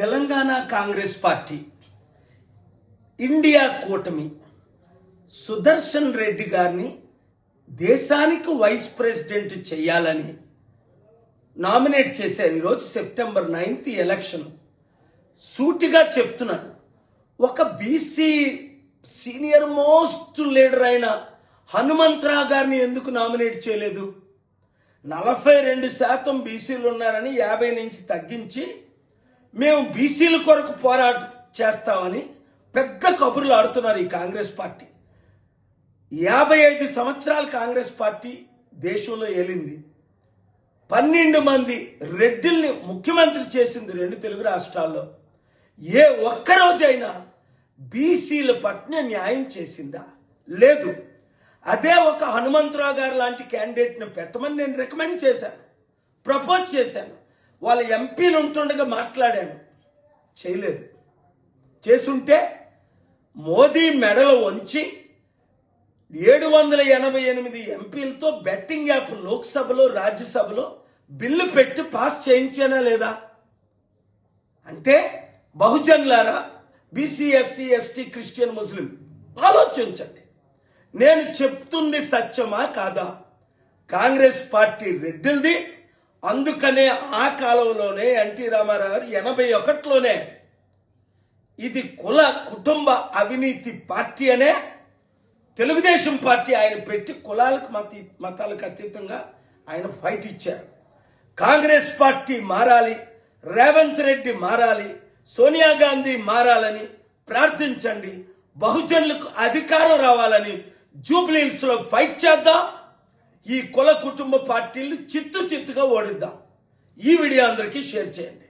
Telangana Congress party India కూటమి సుదర్శన్ రెడ్డి గారిని దేశానికి వైస్ ప్రెసిడెంట్ చేయాలని నామినేట్ చేశారు. ఈరోజు సెప్టెంబర్ నైన్త్ ఎలక్షన్. సూటిగా చెప్తున్నాను. ఒక బీసీ సీనియర్ మోస్ట్ లీడర్ అయిన హనుమంతరావు గారిని ఎందుకు నామినేట్ చేయలేదు? నలభై రెండు శాతం బీసీలు ఉన్నారని యాభై నుంచి తగ్గించి మేము బీసీల కొరకు పోరాటం చేస్తామని పెద్ద కబుర్లు ఆడుతున్నారు ఈ కాంగ్రెస్ పార్టీ. యాభై ఐదు సంవత్సరాలు కాంగ్రెస్ పార్టీ దేశంలో ఏలింది. పన్నెండు మంది రెడ్డిల్ని ముఖ్యమంత్రి చేసింది రెండు తెలుగు రాష్ట్రాల్లో. ఏ ఒక్కరోజైనా బీసీల పట్ల న్యాయం చేసిందా? లేదు. అదే ఒక హనుమంతరావు గారు లాంటి క్యాండిడేట్ని పెట్టమని నేను రికమెండ్ చేశాను. ప్రపోజ్ చేశాను. వాళ్ళ ఎంపీలు ఉంటుండగా మాట్లాడాను. చేయలేదు. చేసుంటే మోదీ మెడలో వంచి ఏడు వందల ఎనభై ఎనిమిది ఎంపీలతో బెట్టింగ్ యాప్ లోక్సభలో రాజ్యసభలో బిల్లు పెట్టి పాస్ చేయించానా లేదా? అంటే బహుజన్లారా బీసీ ఎస్సీ ఎస్టీ క్రిస్టియన్ ముస్లిం ఆలోచించండి. నేను చెప్తుంది సత్యమా కాదా? కాంగ్రెస్ పార్టీ రెడ్డిల్ది అందుకనే ఆ కాలంలోనే ఎన్టీ రామారావు గారు ఎనభై ఒకటిలోనే ఇది కుల కుటుంబ అవినీతి పార్టీ అనే తెలుగుదేశం పార్టీ ఆయన పెట్టి కులాలకు మత మతాలకు అతీతంగా ఆయన ఫైట్ ఇచ్చారు. కాంగ్రెస్ పార్టీ మారాలి రేవంత్ రెడ్డి మారాలి సోనియా గాంధీ మారాలని ప్రార్థించండి బహుజనులకు అధికారం రావాలని జూబ్లీహిల్స్లో ఫైట్ చేద్దాం. ఈ కుల కుటుంబ పార్టీలు చిత్తు చిత్తుగా ఓడిద్దాం. ఈ వీడియో అందరికీ షేర్ చేయండి.